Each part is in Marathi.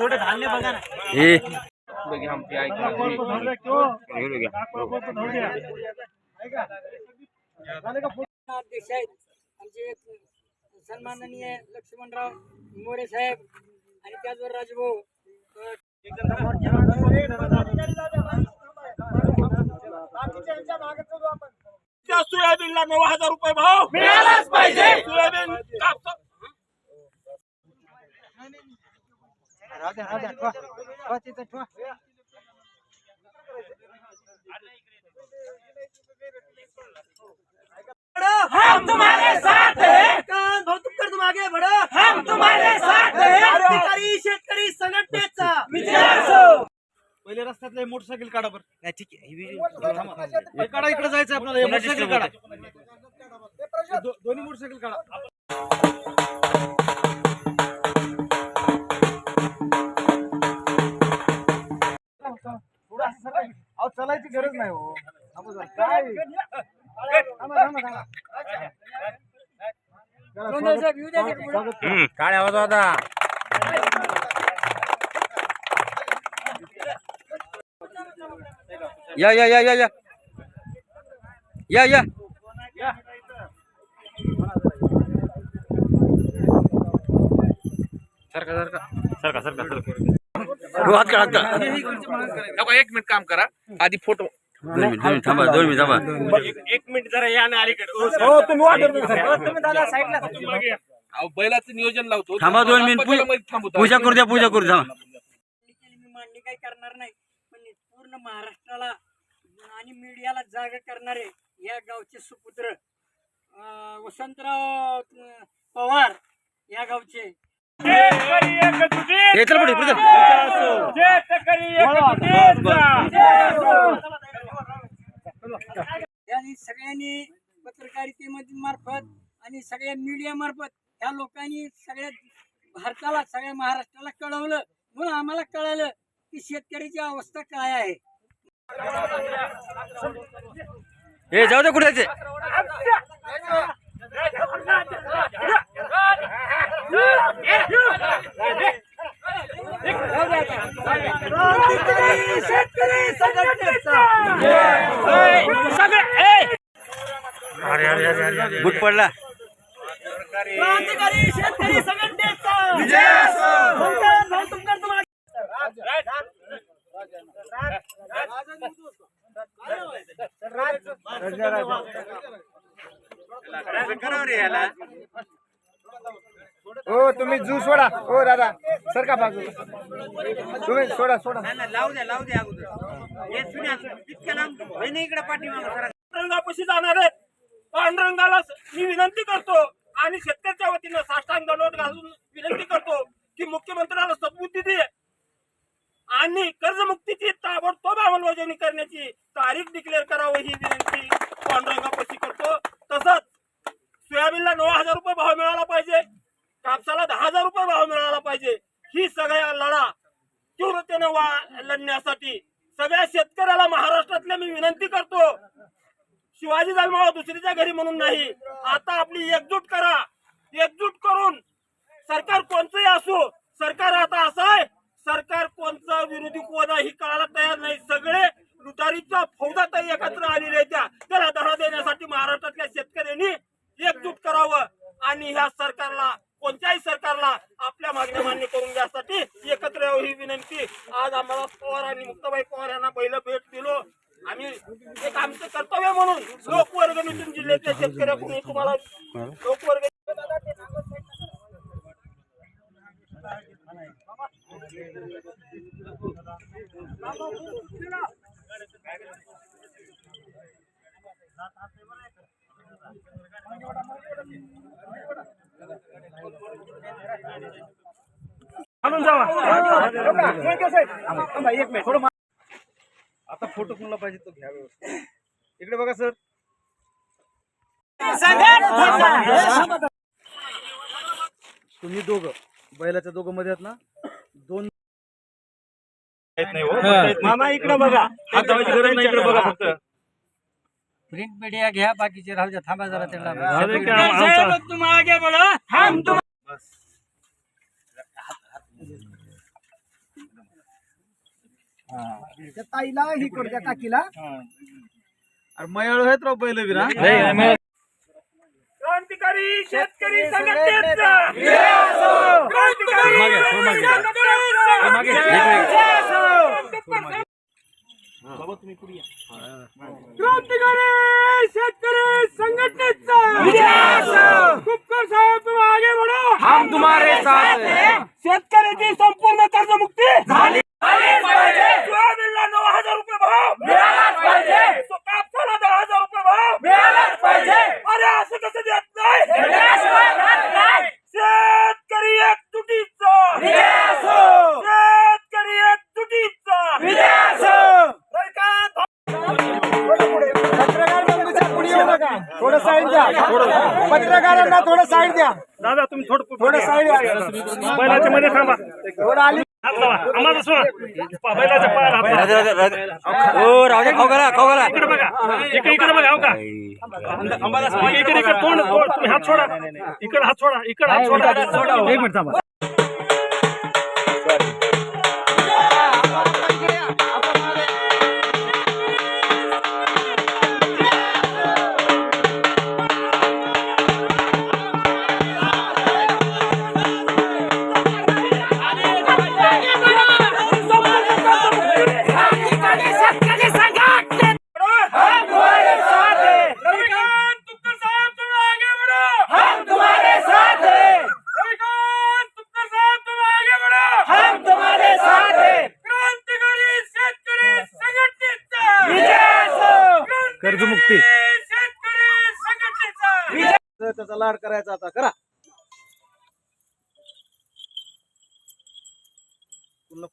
थोडं धान्य बघा ना. हे. अध्यक्ष आहेत आमचे सन्माननीय लक्ष्मणराव मोरे साहेब आणि त्याचबरोबर राजभाऊ. सोयाबीनला नऊ हजार रुपये भाव. मिळालाच पाहिजे. सोयाबीन कापसा- हम तुम्हारे साथ हैं। कान भाऊ तुम कर तुम आगे बढ़ो हम तुम्हारे साथ हैं। क्रांतिकारी शेतकरी संघटनेचा पहिले रस्त्यातले मोटरसायकल काढा बरं. नाही ठीक आहे. हे काढा इकडे जायचं आपल्याला. हे मोटरसायकल काढा. हे दो- दोन्ही मोटरसायकल काढा. चलायची गरज नाही हो थांबा जरा. काय थांबा, थांबा, थांबा. जरा कोण द्यायचं? स्वागत- येऊ द्यायचं का पुढं? स्वागत- काय आवाज होता या या या या या या या सरका सरका सरका सरका सरका हात काढ हात काढ नको, एक मिनिट काम करा. आधी फोटो दोन मिनिट दोन मिनिट थांबा दोन मिनिट थांबा. एक मिनिट जरा या ना अलीकडे. सर. हो तुम्ही वाटत नाही, सर. हो, तुम्ही दादा साईडला अहो, बैलाचं नियोजन लावतो. थांबा दोन मिनिट थांबू. पूजा करू द्या पूजा करू द्या. थांबा. केली मी मांडणी काही करणार नाही पण पूर्ण महाराष्ट्राला आणि मीडियाला जागा करणारे या गावचे सुपुत्र अं, वसंतराव अं, पवार या गावचे हे चल पुढे पुढे चल. यांनी सगळ्यांनी पत्रकारितेमध्ये मार्फत आणि सगळ्या मीडिया मार्फत ह्या लोकांनी सगळ्या भारताला सगळ्या महाराष्ट्राला कळवलं. म्हणून आम्हाला कळालं की शेतकऱ्याची अवस्था काय आहे. हे जाऊ दे कुठे बुट पडला क्रांतिकारी शेतकरी संघटनेचा भंकर, भावतुमकर तुम्हाला- हो तुम्ही जू सोडा. हो दादा सर का बाजू तुम्ही सोडा सोडा. पांडुरंगापाशी जाणार आहेत. पांडुरंगाला मी विनंती करतो आणि शेतकऱ्याच्या वतीनं साष्टांग दंडवत घालून विनंती करतो की मुख्यमंत्र्याला सद्बुद्धी दे आणि कर्जमुक्तीची ताबडतोब अंमलबजावणी करण्याची तारीख डिक्लेअर करावं ही विनंती पांडुरंगापाशी करतो. तसंच सोयाबीनला नऊ हजार रुपये भाव मिळाला पाहिजे कापसाला दहा हजार रुपये भाव मिळाला पाहिजे. ही सगळ्या लढा तीव्रतेने वा लढण्यासाठी सगळ्या शेतकऱ्याला महाराष्ट्रातल्या मी विनंती करतो. शिवाजी जन्मावा दुसरीच्या घरी म्हणून नाही. आता आपली एकजूट करा. एकजूट करून सरकार कोणतंही असो सरकार आता असं आहे सरकार कोणचं विरोधी कोण ही कळायला तयार नाही. सगळे लुटारीच्या तर एकत्र आलेले त्या. त्याला धडा देण्यासाठी महाराष्ट्रातल्या शेतकऱ्यांनी एकजूट करावं आणि ह्या सरकारला कोणत्याही सरकारला आपल्या मागण्या मान्य करून घ्यासाठी एकत्र यावं ही विनंती. आज आम्हाला पवार आणि मुक्ताबाई पवार यांना पहिलं भेट दिलो. आम्ही एक आमचं कर्तव्य म्हणून लोकवर्गणीतून जिल्ह्यातल्या शेतकऱ्याकडून तुम्हाला लोकवर्ग आता फोटो कोणाला पाहिजे तो घ्या व्यवस्थित. इकडे बघा सर. तुम्ही दोघं बैलाच्या दोघं मध्ये आहेत ना? दोन मामा इकडे बघा. इकडे बघा फक्त. प्रिंट मीडिया घ्या बाकीचे राहू द्या. थांबा जरा त्यांना साहेब, तुम आगे बढ़ो हम तुम त्या ताईला ही करू द्या काकीला. अरे मयाळू आहेत राव बैल बिना क्रांतिकारी शेतकरी संघटनेचा. क्रांतिकारी शेतकरी क्रांतिकारी शेतकरी संघटनेचा. कुपकर साहेब तुम्ही आगे बढ़ो. हम तुम्हारे साथ शेतकऱ्याची संपूर्ण कर्जमुक्ती झाली. मध्ये थांबा. हात लावा आम्हाला सोडा. बैलाच्या पायाला हात लावा. राजा राजा राजा. ओ राजा खाऊ घाला खाऊ घाला. इकडे बघा. इकडे इकडे बघा हो का? इकडे इकडे तोंड तोंड. तुम्ही हात सोडा. इकडे हात सोडा. इकडे हात सोडा. एक मिनिट थांबा.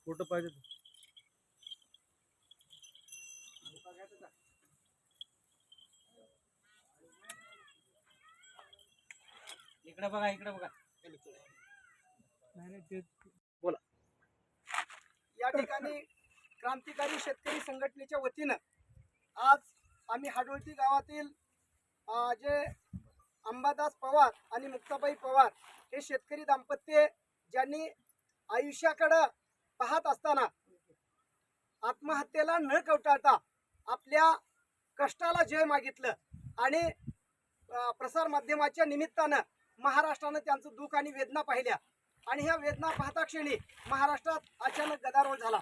फोटो पाहिजे इकडे बघा इकडे बघा. या ठिकाणी क्रांतिकारी शेतकरी संघटनेच्या वतीनं आज आम्ही हाडोळती गावातील जे अंबादास पवार आणि मुक्ताबाई पवार हे शेतकरी दाम्पत्य ज्यांनी आयुष्याकडं पाहत असताना आत्महत्येला न कवटाळता आपल्या कष्टाला जय मागितलं आणि प्रसार प्रसारमाध्यमाच्या निमित्तानं महाराष्ट्रानं त्यांचं दुःख आणि वेदना पाहिल्या. आणि ह्या वेदना पाहता क्षणी महाराष्ट्रात अचानक गदारोळ झाला.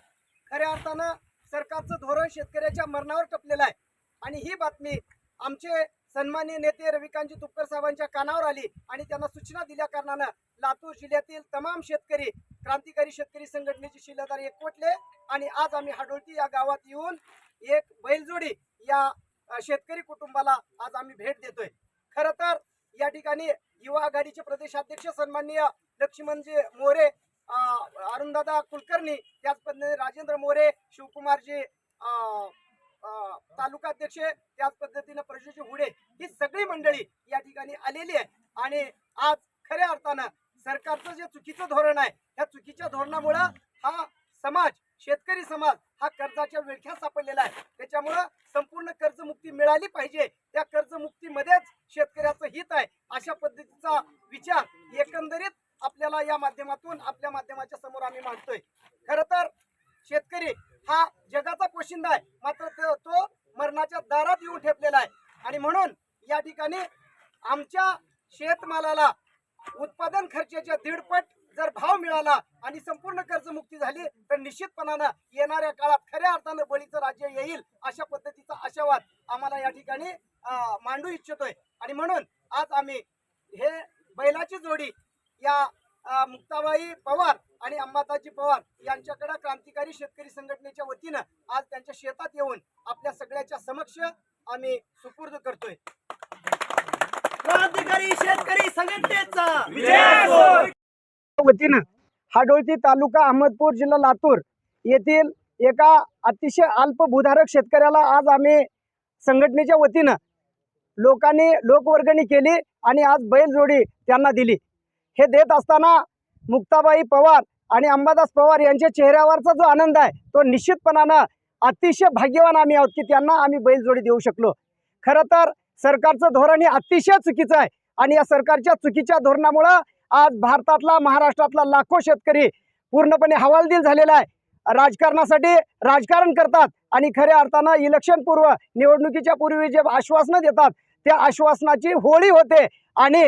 खऱ्या अर्थानं सरकारचं धोरण शेतकऱ्याच्या मरणावर टपलेलं आहे. आणि ही बातमी आमचे सन्मान्य नेते रविकांतजी तुपकर साहेबांच्या कानावर आली आणि त्यांना सूचना दिल्या कारणानं लातूर जिल्ह्यातील तमाम शेतकरी क्रांतिकारी शेतकरी संघटनेचे शिलेदार एकवटले आणि आज आम्ही हाडोळती या गावात येऊन एक बैलजोडी या शेतकरी कुटुंबाला आज आम्ही भेट देतोय. खर तर या ठिकाणी युवा आघाडीचे प्रदेशाध्यक्ष सन्माननीय लक्ष्मणजी मोरे अरुणदादा कुलकर्णी त्याच पद्धतीने राजेंद्र मोरे शिवकुमारजी तालुकाध्यक्ष त्याच पद्धतीनं प्रजूजी हुडे ही सगळी मंडळी या ठिकाणी आलेली आहे. आणि आज खऱ्या अर्थानं सरकारचं जे चुकीचं धोरण आहे त्या चुकीच्या धोरणामुळं हा समाज शेतकरी समाज हा कर्जाच्या विळख्यात सापडलेला आहे. त्याच्यामुळं संपूर्ण कर्जमुक्ती मिळाली पाहिजे. त्या कर्जमुक्तीमध्येच शेतकऱ्याचं हित आहे. अशा पद्धतीचा विचार एकंदरीत आपल्याला या माध्यमातून आपल्या माध्यमाच्या समोर आम्ही मांडतोय. खरं तर शेतकरी हा जगाचा पोशिंदा आहे. मात्र तो- तो मरणाच्या दारात येऊन ठेपलेला आहे. आणि म्हणून या ठिकाणी आमच्या शेतमालाला उत्पादन खर्चाच्या दीडपट जर भाव मिळाला आणि संपूर्ण कर्जमुक्ती झाली तर निश्चितपणानं येणाऱ्या काळात खऱ्या अर्थानं बळीचं राज्य येईल अशा पद्धतीचा आशावाद आम्हाला या ठिकाणी मांडू इच्छितोय. आणि म्हणून आज आम्ही हे बैलाची जोडी या मुक्ताबाई पवार आणि अंबाताजी पवार यांच्याकडे क्रांतिकारी शेतकरी संघटनेच्या वतीनं आज त्यांच्या शेतात येऊन आपल्या सगळ्याच्या समक्ष आम्ही सुपूर्द करतोय. क्रांतिकारी शेतकरी संघटनेचा वतीनं हाडोळती तालुका अहमदपूर जिल्हा लातूर येथील एका अतिशय अल्प भूधारक शेतकऱ्याला आज आम्ही संघटनेच्या वतीनं लोकांनी लोकवर्गणी केली आणि आज बैलजोडी त्यांना दिली. हे देत असताना मुक्ताबाई पवार आणि अंबादास पवार यांच्या चेहऱ्यावरचा जो आनंद आहे तो निश्चितपणानं अतिशय भाग्यवान आम्ही आहोत की त्यांना आम्ही बैलजोडी देऊ शकलो. खरं तर सरकारचं धोरण हे अतिशय चुकीचं आहे आणि या सरकारच्या चुकीच्या धोरणामुळं आज भारतातला महाराष्ट्रातला लाखो शेतकरी पूर्णपणे हवालदिल झालेला आहे. राजकारणासाठी राजकारण करतात. आणि खऱ्या अर्थानं इलेक्शन पूर्व निवडणुकीच्या पूर्वी जे आश्वासनं देतात त्या आश्वासनाची होळी होते. आणि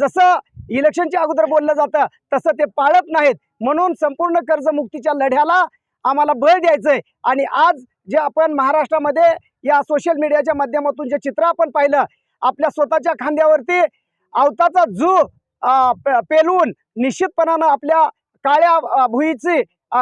जसं इलेक्शनच्या अगोदर बोललं जातं तसं ते पाळत नाहीत. म्हणून संपूर्ण कर्जमुक्तीच्या लढ्याला आम्हाला बळ द्यायचंय. आणि आज जे आपण महाराष्ट्रामध्ये या सोशल मीडियाच्या माध्यमातून जे चित्र आपण पाहिलं आपल्या स्वतःच्या खांद्यावरती अवताचा जू पेलवून निश्चितपणानं आपल्या काळ्या भुईची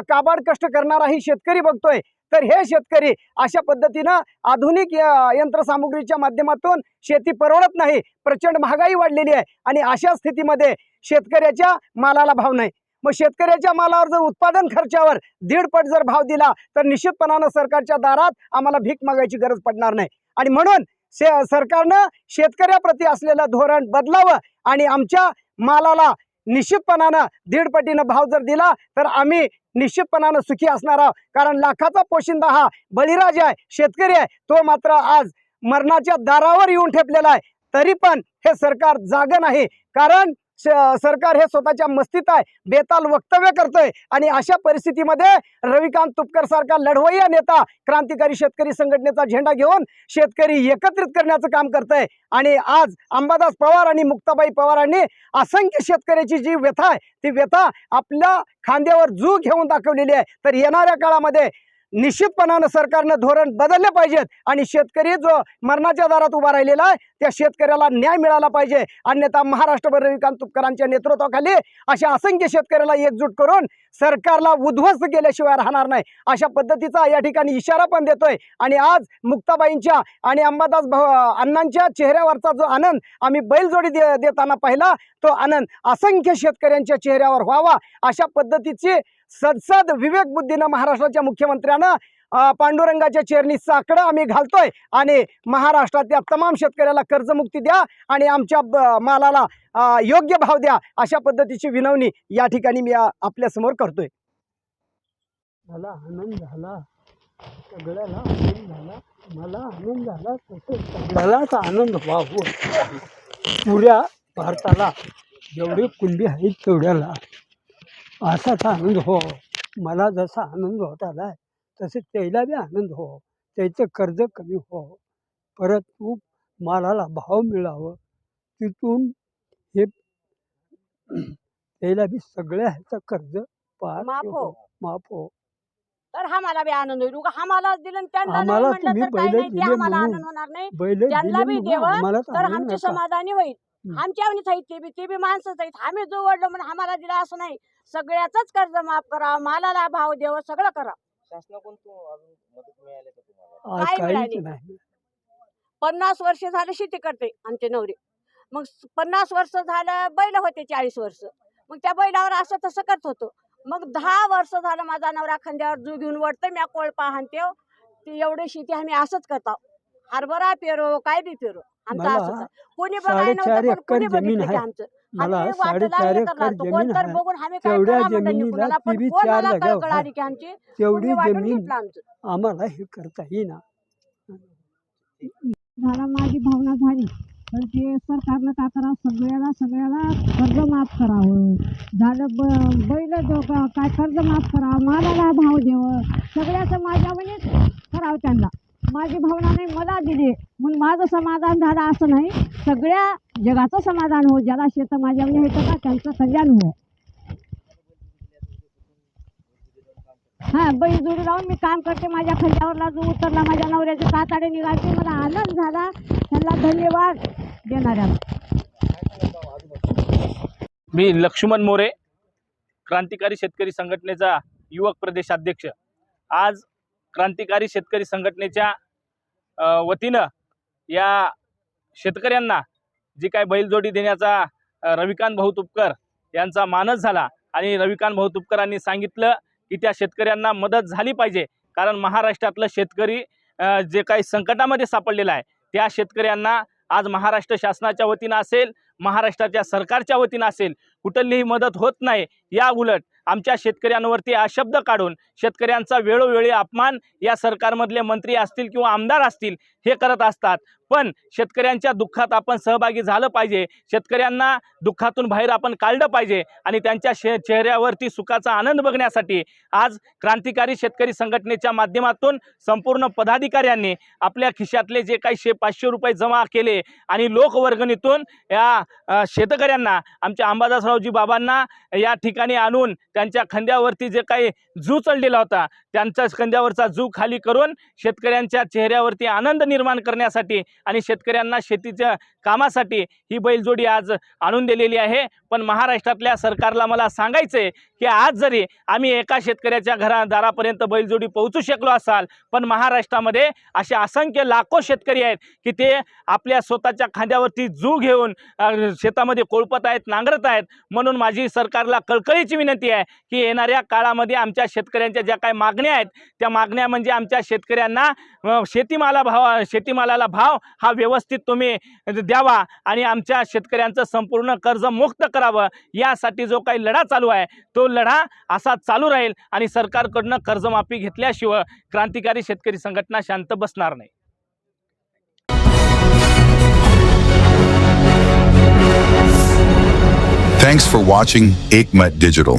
काबाड कष्ट करणारा ही शेतकरी बघतोय. तर हे शेतकरी अशा पद्धतीनं आधुनिक यंत्रसामुग्रीच्या माध्यमातून शेती परवडत नाही. प्रचंड महागाई वाढलेली आहे आणि अशा स्थितीमध्ये शेतकऱ्याच्या मालाला भाव नाही. मग शेतकऱ्याच्या मालावर जर उत्पादन खर्चावर दीडपट जर भाव दिला तर निश्चितपणानं सरकारच्या दारात आम्हाला भीक मागायची गरज पडणार नाही. आणि म्हणून शे सरकारनं शेतकऱ्याप्रती असलेलं धोरण बदलावं आणि आमच्या मालाला निश्चितपणानं दीडपटीनं भाव जर दिला तर आम्ही निश्चितपणानं सुखी असणार आहोत. कारण लाखाचा पोशिंदा हा बळीराज आहे शेतकरी आहे. तो मात्र आज मरणाच्या दारावर येऊन ठेपलेला आहे. तरी पण हे सरकार जाग नाही. कारण सरकार हे स्वतःच्या मस्तीत आहे बेताल वक्तव्य करतोय आणि अशा परिस्थितीमध्ये रविकांत तुपकर सारखा लढवय्या नेता क्रांतिकारी शेतकरी संघटनेचा झेंडा घेऊन शेतकरी एकत्रित करण्याचं काम करतंय. आणि आज अंबादास पवार आणि मुक्ताबाई पवारांनी असंख्य शेतकऱ्याची जी व्यथा आहे ती व्यथा आपल्या खांद्यावर जू घेऊन दाखवलेली आहे. तर येणाऱ्या काळामध्ये निश्चितपणानं सरकारनं धोरण बदलले पाहिजेत. आणि शेतकरी जो मरणाच्या दारात उभा राहिलेला आहे त्या शेतकऱ्याला न्याय मिळाला पाहिजे. अन्यथा महाराष्ट्रभर रविकांत तुपकरांच्या नेतृत्वाखाली अशा असंख्य शेतकऱ्याला एकजूट करून सरकारला उद्ध्वस्त केल्याशिवाय राहणार नाही. अशा पद्धतीचा या ठिकाणी इशारा पण देतोय. आणि आज मुक्ताबाईंच्या आणि अंबादास भाऊ अण्णांच्या चेहऱ्यावरचा जो आनंद आम्ही बैलजोडी दे देताना पाहिला तो आनंद असंख्य शेतकऱ्यांच्या चेहऱ्यावर व्हावा. अशा पद्धतीची सदसद विवेक बुद्धीनं महाराष्ट्राच्या मुख्यमंत्र्यानं पांडुरंगाच्या चेरणी साकडं आम्ही घालतोय. आणि महाराष्ट्रातल्या तमाम शेतकऱ्याला कर्जमुक्ती द्या आणि आमच्या मालाला योग्य भाव द्या अशा पद्धतीची विनवणी या ठिकाणी मी आपल्यासमोर करतोय. मला आनंद झाला. सगळ्याला आनंद झाला. मला आनंद झाला. तसं सगळ्यालाच आनंद व्हावं. पुऱ्या भारताला जेवढी कुंडी आहेत तेवढ्याला. असाच आनंद हो. मला जसा आनंद होत आला आहे तसे त्याला बी आनंद हो. त्याचं कर्ज कमी हो. परत तू मालाला भाव मिळावं. तिथून हे त्याला बी सगळ्या ह्याचं कर्ज पार माफ हो. माफ हो. तर हा मला बी आनंद होईल उगा हा मला दिलं आणि त्यांना नाही आम्हाला म्हटलं तुम्ही तर काही पहिले नाही ते दिले आम्हाला म्हणून. आनंद होणार नाही. बैल त्यांना बी देवं, आम्हाला तर आमची. समाधानी होईल. हं. आमच्या आवडीत आहेत ते बी ते बी माणसंच आहेत. आम्ही जो वडलो म्हणून आम्हाला दिला असं नाही. सगळ्याच कर्ज माफ करा मालाला भाव द्यावं सगळं करा. आज काय काहीच मिळाली? नाही. पन्नास वर्ष झालं शेती करते आमचे नवरे. मग स- पन्नास वर्ष झालं बैल होते चाळीस वर्ष. मग त्या बैलावर असं तसं करत होतो. मग दहा वर्ष झालं माझा नवरा खांद्यावर जू घेऊन वडतं मी कोळपा हाणते ती एवढी शेती आम्ही असंच करतो हरभरा पेरो काय बी पेरो. आमचं मला असंच. कोणी बघायला साडेचार नव्हतं पण एकर कोणी जमीन बघितलं की आहे. आमचं. मला साडेचार हे एकर जमीन आहे. तेवढ्या जमिनीला चार मला तेवढी जमीन आम्हाला हे करता येईना. झाला माझी भावना झाली. पण ते सरकारनं काय करावं? सगळ्याला सगळ्याला कर्ज माफ करावं. झालं ब बैल जो काय कर्ज माफ करावं? मालाला भाव द्यावं. सगळ्याचं माझ्यावणीच करावं त्यांना. माझी भावना नाही मला दिली. म्हणून माझं समाधान झालं असं नाही. सगळ्या जगाचं समाधान हो. ज्याला शेतं माझ्यावणी हे का त्यांचं कल्याण हो. हा बैल जोडी लावून मी काम करते. माझ्या खंड्यावरला जो उतरला. माझ्या नवऱ्याचे काताडे निघाले मला आनंद झाला. त्यांना धन्यवाद देणाऱ्या. मी लक्ष्मण मोरे क्रांतिकारी शेतकरी संघटनेचा युवक प्रदेशाध्यक्ष आज क्रांतिकारी शेतकरी संघटनेच्या वतीनं या शेतकऱ्यांना जी काय बैलजोडी देण्याचा रविकांत भाऊ तुपकर यांचा मानस झाला आणि रविकांत भाऊ तुपकरांनी सांगितलं की त्या शेतकऱ्यांना मदत झाली पाहिजे. कारण महाराष्ट्रातलं शेतकरी जे काही संकटामध्ये सापडलेलं आहे त्या शेतकऱ्यांना आज महाराष्ट्र शासनाच्या वतीनं असेल महाराष्ट्राच्या सरकारच्या वतीनं असेल कुठलीही मदत होत नाही या उलट आमच्या शेतकऱ्यांवरती अशब्द काढून शेतकऱ्यांचा वेळोवेळी अपमान या सरकारमधले मंत्री असतील किंवा आमदार असतील हे करत असतात. पण शेतकऱ्यांच्या दुःखात आपण सहभागी झालं पाहिजे. शेतकऱ्यांना दुःखातून बाहेर आपण काढलं पाहिजे आणि त्यांच्या शे चेहऱ्यावरती सुखाचा आनंद बघण्यासाठी आज क्रांतिकारी शेतकरी संघटनेच्या माध्यमातून संपूर्ण पदाधिकाऱ्यांनी आपल्या खिशातले जे काही शे पाचशे रुपये जमा केले आणि लोकवर्गणीतून या शेतकऱ्यांना आमच्या अंबादासरावजी बाबांना या ठिकाणी आणून त्यांच्या खांद्यावरती जे काही जू चढलेला होता त्यांच्या खांद्यावरचा जू खाली करून शेतकऱ्यांच्या चेहऱ्यावरती आनंद निर्माण करण्यासाठी आणि शेतकऱ्यांना शेतीच्या कामासाठी ही बैलजोडी आज आणून दिलेली आहे. पण महाराष्ट्रातल्या सरकारला मला सांगायचं आहे की आज जरी आम्ही एका शेतकऱ्याच्या घरा दारापर्यंत बैलजोडी पोहोचू शकलो असाल पण महाराष्ट्रामध्ये असे असंख्य लाखो शेतकरी आहेत की ते आपल्या स्वतःच्या खांद्यावरती जू घेऊन शेतामध्ये कोळपत आहेत नांगरत आहेत म्हणून माझी सरकारला कळकळीची विनंती आहे की येणाऱ्या काळामध्ये आमच्या शेतकऱ्यांच्या ज्या काही मागण्या आहेत त्या मागण्या म्हणजे आमच्या शेतकऱ्यांना शेतीमाला भाव शेतीमालाला भाव हा व्यवस्थित तुम्ही द्यावा आणि आमच्या शेतकऱ्यांचं संपूर्ण कर्ज मुक्त करावं. यासाठी जो काही लढा चालू आहे तो लढा असा चालू राहील आणि सरकारकडनं कर्जमाफी घेतल्याशिवाय क्रांतिकारी शेतकरी संघटना शांत बसणार नाही. Thanks for watching Aikmat Digital.